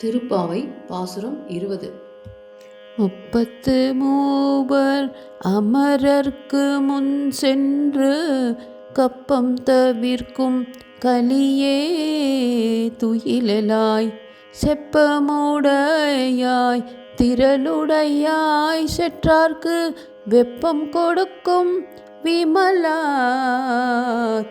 திருப்பாவை பாசுரம் இருபது. முப்பத்து மூவர் அமரர்க்கு முன் சென்று கப்பம் தவிர்க்கும் கலியே துயிலலாய் செப்பமுடையாய் திரளுடையாய் செற்றார்க்கு வெப்பம் கொடுக்கும் விமலா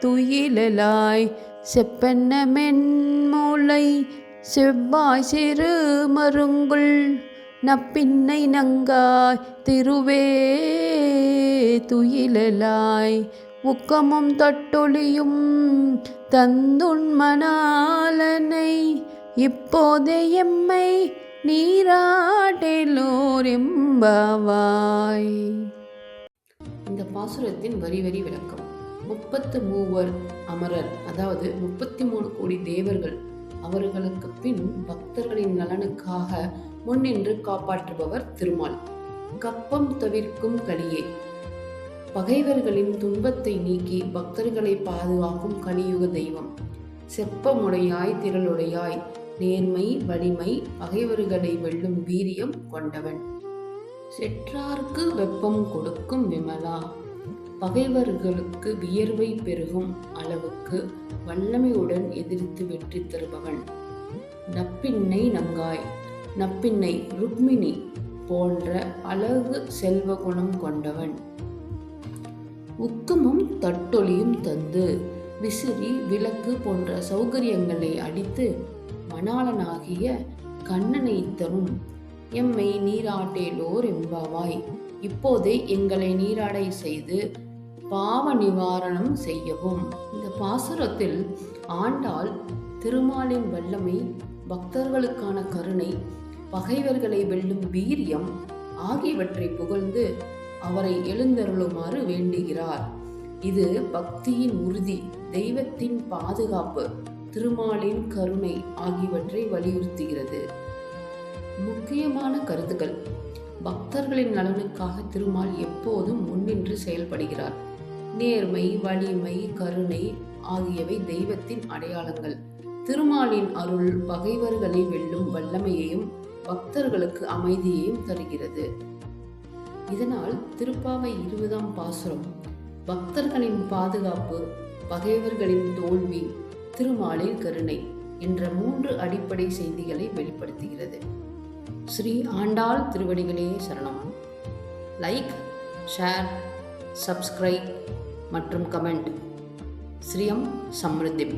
துயிலலாய் செப்பென்ன மென்மூளை செவ்வாய் சிறு மருங்குள் நப்பின்னை நங்காய் திருவே துயிலலாய். உக்கமும் தட்டொழியும் தந்துண்மணாலனை இப்போதே எம்மை நீராடலோர் இந்த பாசுரத்தின் வரி வரி விளக்கம். முப்பத்து மூவர் அமரர் அதாவது முப்பத்தி மூணு கோடி தேவர்கள் அவர்களுக்கு பின் பக்தர்களின் நலனுக்காக முன்னின்று காப்பாற்றுபவர் திருமால். கப்பம் தவிர்க்கும் கலியே பகைவர்களின் துன்பத்தை நீக்கி பக்தர்களை பாதுகாக்கும் கலியுக தெய்வம். செப்பமுடையாய் திரளுடையாய் நேர்மை வலிமை பகைவர்களை வெல்லும் வீரியம் கொண்டவன். செற்றார்க்கு வெப்பம் கொடுக்கும் விமலா. பகைவர்களுக்கு வியர்வை பெருகும் அளவுக்கு வல்லமையுடன் எதிர்த்து வெற்றி தருபவன். நப்பின்னை நங்காய் நப்பின்னை ருக்மிணி போன்ற அழகு செல்வ குணம் கொண்டவன். உக்கமும் தட்டொலியும் தந்து விசிறி விளக்கு போன்ற சௌகரியங்களை அடித்து மணாளனாகிய கண்ணனை தரும் எம்மை நீராட்டேலோர் எம்பாவாய் இப்போதே எங்களை நீராடை செய்து பாவ நிவாரணம் செய்யவும். இந்த பாசுரத்தில் ஆண்டாள் திருமாலின் வல்லமை பக்தர்களுக்கான கருணை பகைவர்களை வெல்லும் வீரியம் ஆகியவற்றை புகழ்ந்து அவரை எழுந்தருளுமாறு வேண்டுகிறார். இது பக்தியின் உறுதி தெய்வத்தின் பாதுகாப்பு திருமாலின் கருணை ஆகியவற்றை வலியுறுத்துகிறது. முக்கியமான கருத்துக்கள். பக்தர்களின் நலனுக்காக திருமால் எப்போதும் முன்னின்று செயல்படுகிறார். நேர்மை வலிமை கருணை ஆகியவை தெய்வத்தின் அடையாளங்கள். திருமாலின் அருள் பகைவர்களை வெல்லும் வல்லமையையும் பக்தர்களுக்கு அமைதியையும் தருகிறது. இதனால் திருப்பாவை இருபதாம் பாசுரம் பக்தர்களின் பாதுகாப்பு பகைவர்களின் தோல்வி திருமாலின் கருணை என்ற மூன்று அடிப்படை செய்திகளை வெளிப்படுத்துகிறது. ஸ்ரீ ஆண்டாள் திருவடிகளே சரணம். லைக் ஷேர் சப்ஸ்கிரைப் மற்றும் கமெண்ட். ஸ்ரீயம் சம்ருத்திம்.